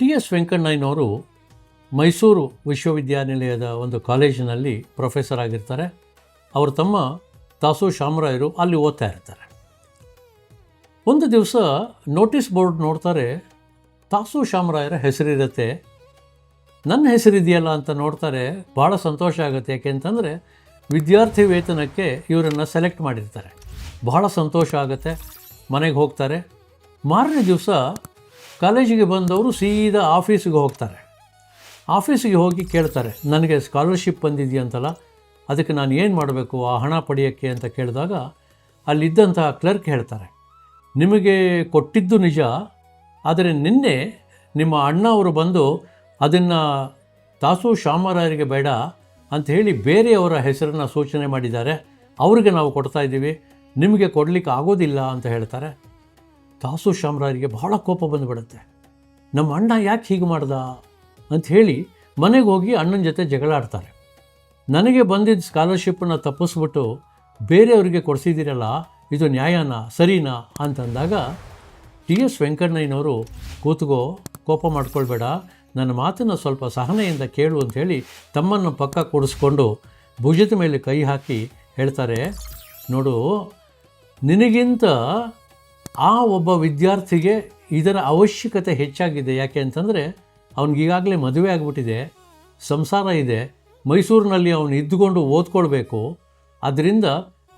T S ವೆಂಕಣ್ಣಯ್ಯನವರು Mysuru ವಿಶ್ವವಿದ್ಯಾನಿಲಯದ ಒಂದು ಕಾಲೇಜಿನಲ್ಲಿ ಪ್ರೊಫೆಸರ್ ಆಗಿರ್ತಾರೆ. ಅವರು ತಮ್ಮ ತಾಸು ಶಾಮರಾಯರು ಅಲ್ಲಿ ಓದ್ತಾ ಇರ್ತಾರೆ. ಒಂದು ದಿವಸ ನೋಟಿಸ್ ಬೋರ್ಡ್ ನೋಡ್ತಾರೆ ತಾಸು ಶಾಮರಾಯರ ಹೆಸರಿರುತ್ತೆ. ನನ್ನ ಹೆಸರಿದೆಯಲ್ಲ ಅಂತ ನೋಡ್ತಾರೆ. ಭಾಳ ಸಂತೋಷ ಆಗುತ್ತೆ ಯಾಕೆಂತಂದರೆ ವಿದ್ಯಾರ್ಥಿ ವೇತನಕ್ಕೆ ಇವರನ್ನು ಸೆಲೆಕ್ಟ್ ಮಾಡಿರ್ತಾರೆ. ಬಹಳ ಸಂತೋಷ ಆಗುತ್ತೆ. ಮನೆಗೆ ಹೋಗ್ತಾರೆ. ಮಾರನೇ ದಿವಸ ಕಾಲೇಜಿಗೆ ಬಂದವರು ಸೀದಾ ಆಫೀಸಿಗೆ ಹೋಗ್ತಾರೆ. ಆಫೀಸಿಗೆ ಹೋಗಿ ಕೇಳ್ತಾರೆ, ನನಗೆ ಸ್ಕಾಲರ್ಶಿಪ್ ಬಂದಿದೆಯಂತಲ್ಲ ಅದಕ್ಕೆ ನಾನು ಏನು ಮಾಡಬೇಕು? ಆ ಹಣ ಪಡೆಯೋಕ್ಕೆ? ಅಂತ ಕೇಳಿದಾಗ ಅಲ್ಲಿದ್ದಂತಹ ಕ್ಲರ್ಕ್ ಹೇಳ್ತಾರೆ, ನಿಮಗೆ ಕೊಟ್ಟಿದ್ದು ನಿಜ, ಆದರೆ ನಿನ್ನೆ ನಿಮ್ಮ ಅಣ್ಣ ಅವರು ಬಂದು ಅದನ್ನು ತಾಸು ಶಾಮರಾಯರಿಗೆ ಬೇಡ ಅಂತ ಹೇಳಿ ಬೇರೆಯವರ ಹೆಸರನ್ನು ಸೂಚನೆ ಮಾಡಿದ್ದಾರೆ. ಅವ್ರಿಗೆ ನಾವು ಕೊಡ್ತಾ ಇದ್ದೀವಿ. ನಿಮಗೆ ಕೊಡಲಿಕ್ಕೆ ಆಗೋದಿಲ್ಲ ಅಂತ ಹೇಳ್ತಾರೆ. ತಾಸು ಶಾಮರಾಯರಿಗೆ ಬಹಳ ಕೋಪ ಬಂದುಬಿಡುತ್ತೆ. ನಮ್ಮ ಅಣ್ಣ ಯಾಕೆ ಹೀಗೆ ಮಾಡ್ದ? ಅಂತ ಹೇಳಿ ಮನೆಗೆ ಹೋಗಿ ಅಣ್ಣನ ಜೊತೆ ಜಗಳ ಆಡ್ತಾರೆ. ನನಗೆ ಬಂದಿದ್ದ ಸ್ಕಾಲರ್ಶಿಪ್ಪನ್ನು ತಪ್ಪಿಸ್ಬಿಟ್ಟು ಬೇರೆಯವರಿಗೆ ಕೊಡಿಸಿದ್ದೀರಲ್ಲ ಇದು ನ್ಯಾಯನಾ, ಸರಿನಾ? ಅಂತಂದಾಗ ಟಿ ಎಸ್ ವೆಂಕಣ್ಣಯ್ಯನವರು, ಕೂತ್ಕೋ, ಕೋಪ ಮಾಡ್ಕೊಳ್ಬೇಡ, ನನ್ನ ಮಾತನ್ನು ಸ್ವಲ್ಪ ಸಹನೆಯಿಂದ ಕೇಳು ಅಂಥೇಳಿ ತಮ್ಮನ್ನು ಪಕ್ಕ ಕೂಡಿಸ್ಕೊಂಡು ಭುಜದ ಮೇಲೆ ಕೈ ಹಾಕಿ ಹೇಳ್ತಾರೆ, ನೋಡು, ನಿನಗಿಂತ ಆ ಒಬ್ಬ ವಿದ್ಯಾರ್ಥಿಗೆ ಇದರ ಅವಶ್ಯಕತೆ ಹೆಚ್ಚಾಗಿದೆ. ಯಾಕೆ ಅಂತಂದರೆ ಅವನಿಗೀಗಾಗಲೇ ಮದುವೆ ಆಗಿಬಿಟ್ಟಿದೆ, ಸಂಸಾರ ಇದೆ, ಮೈಸೂರಿನಲ್ಲಿ ಅವನು ಇದ್ದುಕೊಂಡು ಓದ್ಕೊಳ್ಬೇಕು. ಅದರಿಂದ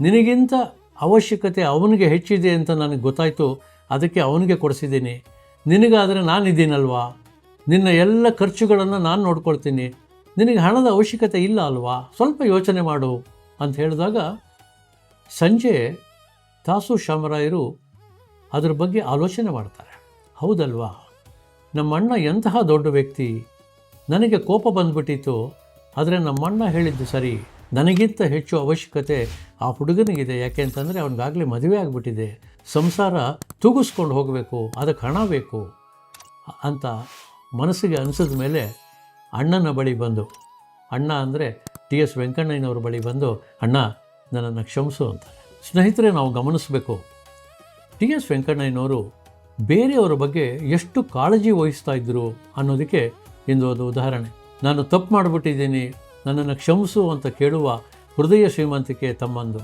ನಿನಗಿಂತ ಅವಶ್ಯಕತೆ ಅವನಿಗೆ ಹೆಚ್ಚಿದೆ ಅಂತ ನನಗೆ ಗೊತ್ತಾಯಿತು, ಅದಕ್ಕೆ ಅವನಿಗೆ ಕೊಡಿಸಿದ್ದೀನಿ. ನಿನಗಾದರೆ ನಾನಿದ್ದೀನಲ್ವಾ? ನಿನ್ನ ಎಲ್ಲ ಖರ್ಚುಗಳನ್ನು ನಾನು ನೋಡ್ಕೊಳ್ತೀನಿ. ನಿನಗೆ ಹಣದ ಅವಶ್ಯಕತೆ ಇಲ್ಲ ಅಲ್ವಾ? ಸ್ವಲ್ಪ ಯೋಚನೆ ಮಾಡು ಅಂತ ಹೇಳಿದಾಗ ಸಂಜೆ ತಾಸು ಶಾಮರಾಯರು ಅದ್ರ ಬಗ್ಗೆ ಆಲೋಚನೆ ಮಾಡ್ತಾರೆ. ಹೌದಲ್ವಾ? ನಮ್ಮಣ್ಣ ಎಂತಹ ದೊಡ್ಡ ವ್ಯಕ್ತಿ? ನನಗೆ ಕೋಪ ಬಂದ್ಬಿಟ್ಟಿತ್ತು. ಆದರೆ ನಮ್ಮಣ್ಣ ಹೇಳಿದ್ದು ಸರಿ. ನನಗಿಂತ ಹೆಚ್ಚು ಅವಶ್ಯಕತೆ ಆ ಹುಡುಗನಿಗಿದೆ. ಯಾಕೆ ಅಂತಂದರೆ ಅವನಿಗಾಗಲೇ ಮದುವೆ ಆಗಿಬಿಟ್ಟಿದೆ. ಸಂಸಾರ ತೂಗಿಸ್ಕೊಂಡು ಹೋಗಬೇಕು. ಅದಕ್ಕೆ ಹಣ ಬೇಕು ಅಂತ ಮನಸ್ಸಿಗೆ ಅನಿಸಿದ ಮೇಲೆ ಅಣ್ಣನ ಬಳಿ ಬಂದು, ಅಣ್ಣ ಅಂದರೆ ಟಿ ಎಸ್ ವೆಂಕಣ್ಣಯ್ಯನವ್ರ ಬಳಿ ಬಂದು, ಅಣ್ಣ, ನನ್ನನ್ನು ಕ್ಷಮಿಸು ಅಂತ ಸ್ನೇಹಿತರೆ, ನಾವು ಗಮನಿಸಬೇಕು. ಟಿ ಎಸ್ ವೆಂಕಣ್ಣಯ್ಯನವರು ಬೇರೆಯವರ ಬಗ್ಗೆ ಎಷ್ಟು ಕಾಳಜಿ ವಹಿಸ್ತಾ ಇದ್ದರು ಅನ್ನೋದಕ್ಕೆ ಇಂದು ಒಂದು ಉದಾಹರಣೆ. ನಾನು ತಪ್ಪು ಮಾಡಿಬಿಟ್ಟಿದ್ದೀನಿ, ನನ್ನನ್ನು ಕ್ಷಮಿಸು ಅಂತ ಕೇಳುವ ಹೃದಯ ಶ್ರೀಮಂತಿಕೆ ತಮ್ಮಂದು.